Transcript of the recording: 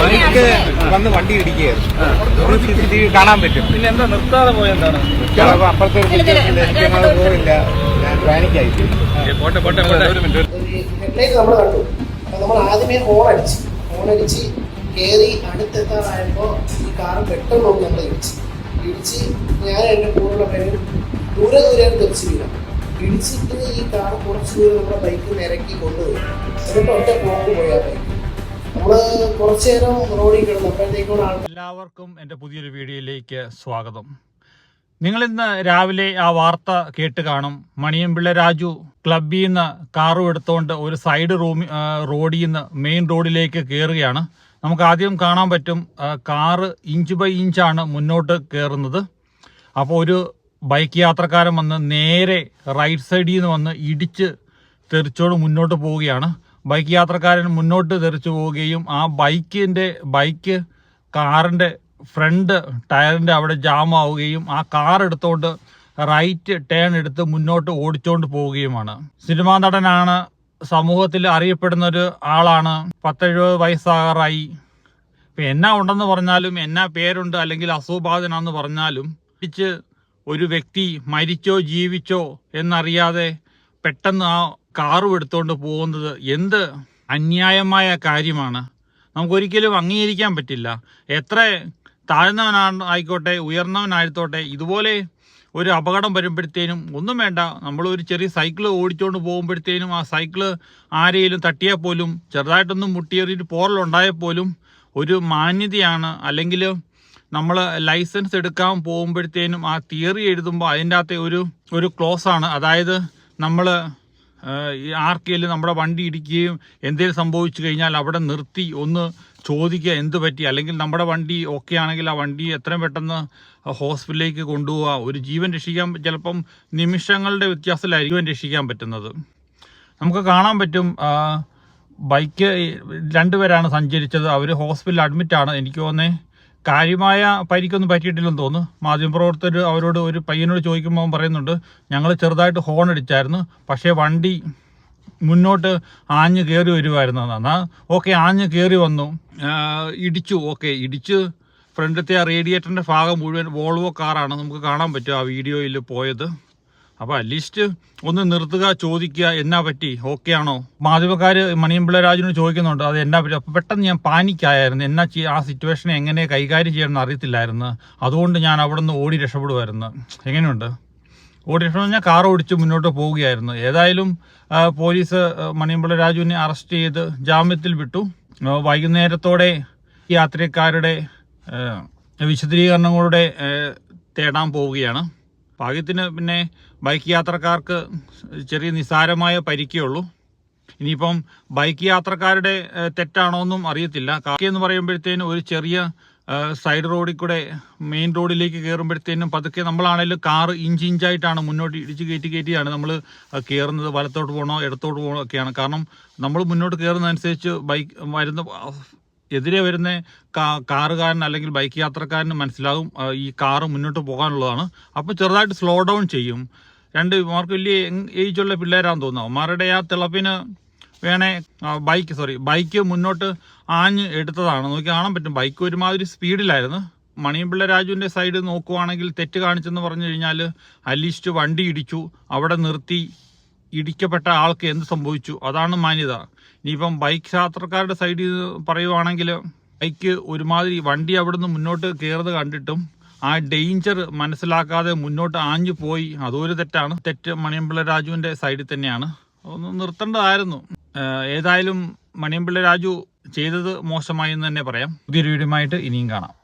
Bike വന്ന് വണ്ടി ഇടിക്കുകയായിരുന്നു. സി സി ടി വി കാണാൻ പറ്റും. പിന്നെ എന്താ നിർത്താതെ പോയെന്താണ് അപ്പുറത്തെ ഒരു പോയില്ല ഞാൻ പാനിക്കായി പോട്ടെ പോട്ടെ പോട്ടെ. ഒരു മിനിറ്റ് ഹെഡ്ലൈറ്റ് നമ്മൾ കണ്ടു. നമ്മൾ ആദ്യമേ ഹോൺ അടിച്ച്. ഹോൺ അടിച്ച് കയറി അടുത്തെത്താറായപ്പോൾ ഈ കാർ പെട്ടെന്ന് നോക്കി നമ്മൾ ഇടിച്ച്. ഇടിച്ച് ഞാൻ എന്റെ കൂടെയുള്ള പേരും ദൂരെ ദൂരെ തെറിച്ച് വീണു. ഇടിച്ചിട്ട് ഈ കാർ കുറച്ച് ദൂരം നമ്മുടെ ബൈക്ക് നിരക്കി കൊണ്ടുപോയി. എന്നിട്ട് ഒറ്റ കുറച്ചു നേരം എല്ലാവർക്കും എന്റെ പുതിയൊരു വീഡിയോയിലേക്ക് സ്വാഗതം. നിങ്ങൾ ഇന്ന് രാവിലെ ആ വാർത്ത കേട്ട് കാണും. മണിയമ്പിള്ള രാജു ക്ലബിൽ നിന്ന് കാറും എടുത്തുകൊണ്ട് ഒരു സൈഡ് റൂമി റോഡിൽ നിന്ന് മെയിൻ റോഡിലേക്ക് കയറുകയാണ് നമുക്ക് ആദ്യം കാണാൻ പറ്റും കാറ് ഇഞ്ച് ബൈ ഇഞ്ചാണ് മുന്നോട്ട് കയറുന്നത് അപ്പോൾ ഒരു ബൈക്ക് യാത്രക്കാരൻ വന്ന് നേരെ റൈറ്റ് സൈഡിൽ നിന്ന് വന്ന് ഇടിച്ച് തെറിച്ചോട് മുന്നോട്ട് പോവുകയാണ്. ബൈക്ക് യാത്രക്കാരൻ മുന്നോട്ട് തെറിച്ചു പോവുകയും ആ ബൈക്കിന്റെ ബൈക്ക് കാറിന്റെ ഫ്രണ്ട് ടയറിന്റെ അവിടെ ജാം ആവുകയും ആ കാർ എടുത്തുകൊണ്ട് റൈറ്റ് ടേൺ എടുത്ത് മുന്നോട്ട് ഓടിച്ചുകൊണ്ട് പോവുകയുമാണ്. സിനിമാ നടനാണ് സമൂഹത്തിൽ അറിയപ്പെടുന്ന ഒരു ആളാണ്. പത്തെഴുപത് വയസ്സാകാറായി. ഇപ്പം എന്നാ ഉണ്ടെന്ന് പറഞ്ഞാലും എന്നാ പേരുണ്ട് അല്ലെങ്കിൽ അസുഖബാധനാന്ന് പറഞ്ഞാലും ഇടിച്ച് ഒരു വ്യക്തി മരിച്ചോ ജീവിച്ചോ എന്നറിയാതെ പെട്ടെന്ന് ആ കാറും എടുത്തുകൊണ്ട് പോകുന്നത് എന്ത് അന്യായമായ കാര്യമാണ്. നമുക്കൊരിക്കലും അംഗീകരിക്കാൻ പറ്റില്ല. എത്ര താഴ്ന്നവനാണ് ആയിക്കോട്ടെ ഉയർന്നവനായിക്കോട്ടെ ഇതുപോലെ ഒരു അപകടം വരുമ്പോഴത്തേനും ഒന്നും വേണ്ട. നമ്മൾ ഒരു ചെറിയ സൈക്കിൾ ഓടിച്ചുകൊണ്ട് പോകുമ്പോഴത്തേനും ആ സൈക്കിൾ ആരെയും തട്ടിയാൽ പോലും ചെറുതായിട്ടൊന്നും മുട്ടിയേറിയിട്ട് പോറലുണ്ടായാൽ പോലും ഒരു മാന്യതയാണ്. അല്ലെങ്കിൽ നമ്മൾ ലൈസൻസ് എടുക്കാൻ പോകുമ്പോഴത്തേനും ആ തിയറി എഴുതുമ്പോൾ അതിന്റെ അകത്തെ ഒരു ഒരു ക്ലോസ് ആണ്. അതായത് നമ്മൾ ആർക്കെങ്കിലും നമ്മുടെ വണ്ടി ഇടിക്കുകയും എന്തെങ്കിലും സംഭവിച്ചു കഴിഞ്ഞാൽ അവിടെ നിർത്തി ഒന്ന് ചോദിക്കുക എന്ത് പറ്റി? അല്ലെങ്കിൽ നമ്മുടെ വണ്ടി ഓക്കെ ആണെങ്കിൽ ആ വണ്ടി എത്രയും പെട്ടെന്ന് ഹോസ്പിറ്റലിലേക്ക് കൊണ്ടുപോവുക. ഒരു ജീവൻ രക്ഷിക്കാൻ ചിലപ്പം നിമിഷങ്ങളുടെ വ്യത്യാസത്തിലായിരിക്കും ജീവൻ രക്ഷിക്കാൻ പറ്റുന്നത്. നമുക്ക് കാണാൻ പറ്റും ബൈക്ക് രണ്ടുപേരാണ് സഞ്ചരിച്ചത്. അവർ ഹോസ്പിറ്റലിൽ അഡ്മിറ്റാണ് എനിക്ക് തോന്നുന്നത് കാര്യമായ പരിക്കൊന്നും പറ്റിയിട്ടില്ലെന്ന് തോന്നുന്നു. മാധ്യമപ്രവർത്തകർ അവരോട് ഒരു പയ്യനോട് ചോദിക്കുമ്പോൾ പറയുന്നുണ്ട് ഞങ്ങൾ ചെറുതായിട്ട് ഹോൺ അടിച്ചായിരുന്നു പക്ഷേ വണ്ടി മുന്നോട്ട് ആഞ്ഞ് കയറി വരുമായിരുന്നു എന്നാൽ ഓക്കെ ആഞ്ഞ് കയറി വന്നു. ഇടിച്ചു. ഓക്കെ ഇടിച്ച് ഫ്രണ്ടത്തെ ആ റേഡിയേറ്ററിന്റെ ഭാഗം മുഴുവൻ വോൾവോ കാറാണ് നമുക്ക് കാണാൻ പറ്റും ആ വീഡിയോയിൽ പോയത്. അപ്പോൾ ലിസ്റ്റ് ഒന്ന് നിർത്തുക ചോദിക്കുക എന്നാ പറ്റി? ഓക്കെ ആണോ? മാധ്യമക്കാർ മണിയമ്പിള്ള രാജുവിനോട് ചോദിക്കുന്നുണ്ട് അത് എന്നാ പറ്റി? അപ്പോൾ പെട്ടെന്ന് ഞാൻ പാനിക്കായിരുന്നു. എന്നാ ചെയ്യ ആ സിറ്റുവേഷൻ എങ്ങനെ കൈകാര്യം ചെയ്യണമെന്ന് അറിയത്തില്ലായിരുന്നു. അതുകൊണ്ട് ഞാൻ അവിടെ നിന്ന് ഓടി രക്ഷപ്പെടുമായിരുന്നു എങ്ങനെയുണ്ട്? ഓടി രക്ഷപ്പെടുന്ന ഞാൻ കാർ ഓടിച്ച് മുന്നോട്ട് പോവുകയായിരുന്നു. ഏതായാലും പോലീസ് മണിയമ്പിള്ള രാജുവിനെ അറസ്റ്റ് ചെയ്ത് ജാമ്യത്തിൽ വിട്ടു. വൈകുന്നേരത്തോടെ യാത്രക്കാരുടെ വിശദീകരണങ്ങളുടെ തേടാൻ പോവുകയാണ്. ഭാഗ്യത്തിന് പിന്നെ ബൈക്ക് യാത്രക്കാർക്ക് ചെറിയ നിസ്സാരമായ പരിക്കേ ഉള്ളൂ ഇനിയിപ്പം ബൈക്ക് യാത്രക്കാരുടെ തെറ്റാണോ എന്നും അറിയത്തില്ല. കാക്കി എന്ന് പറയുമ്പോഴത്തേനും ഒരു ചെറിയ സൈഡ് റോഡിൽ കൂടെ മെയിൻ റോഡിലേക്ക് കയറുമ്പോഴത്തേനും പതുക്കെ നമ്മളാണെങ്കിലും കാറ് ഇഞ്ച് ഇഞ്ചായിട്ടാണ് മുന്നോട്ട് ഇടിച്ച് കയറ്റി കയറ്റിയാണ് നമ്മൾ കയറുന്നത്. വലത്തോട്ട് പോകണോ ഇടത്തോട്ട് പോകണോ ഒക്കെയാണ്. കാരണം നമ്മൾ മുന്നോട്ട് കയറുന്നതനുസരിച്ച് ബൈക്ക് വരുന്ന എതിരെ വരുന്ന കാറുകാരൻ അല്ലെങ്കിൽ ബൈക്ക് യാത്രക്കാരന് മനസ്സിലാകും ഈ കാറ് മുന്നോട്ട് പോകാനുള്ളതാണ്. അപ്പോൾ ചെറുതായിട്ട് സ്ലോ ഡൗൺ ചെയ്യും. രണ്ട് മാർക്ക് വലിയ ഏജുള്ള പിള്ളേരാന്ന് തോന്നുന്നു. അവന്മാരുടെ ആ തിളപ്പിന് വേണേ ബൈക്ക് സോറി ബൈക്ക് മുന്നോട്ട് ആഞ്ഞ് എടുത്തതാണ്. നോക്കി കാണാൻ പറ്റും. ബൈക്ക് ഒരുമാതിരി സ്പീഡിലായിരുന്നു മണിയമ്പിള്ള രാജുവിന്റെ സൈഡ് നോക്കുവാണെങ്കിൽ തെറ്റ് കാണിച്ചെന്ന് പറഞ്ഞു കഴിഞ്ഞാൽ അല്ലീസ്റ്റ് വണ്ടി ഇടിച്ചു. അവിടെ നിർത്തി. ഇടിക്കപ്പെട്ട ആൾക്ക് എന്ത് സംഭവിച്ചു? അതാണ് മാന്യത. ഇനിയിപ്പം ബൈക്ക് യാത്രക്കാരുടെ സൈഡിൽ പറയുവാണെങ്കിൽ ബൈക്ക് ഒരുമാതിരി വണ്ടി അവിടുന്ന് മുന്നോട്ട് കയറുന്നത് കണ്ടിട്ടും ആ ഡേഞ്ചർ മനസ്സിലാക്കാതെ മുന്നോട്ട് ആഞ്ഞു പോയി. അതൊരു തെറ്റാണ്. തെറ്റ് മണിയമ്പിള്ള രാജുവിന്റെ സൈഡിൽ തന്നെയാണ്. ഒന്ന് നിർത്തേണ്ടതായിരുന്നു. ഏതായാലും മണിയമ്പിള്ള രാജു ചെയ്തത് മോശമായി എന്ന് തന്നെ പറയാം. പുതിയൊരു വീഡിയോ ഇനിയും കാണാം.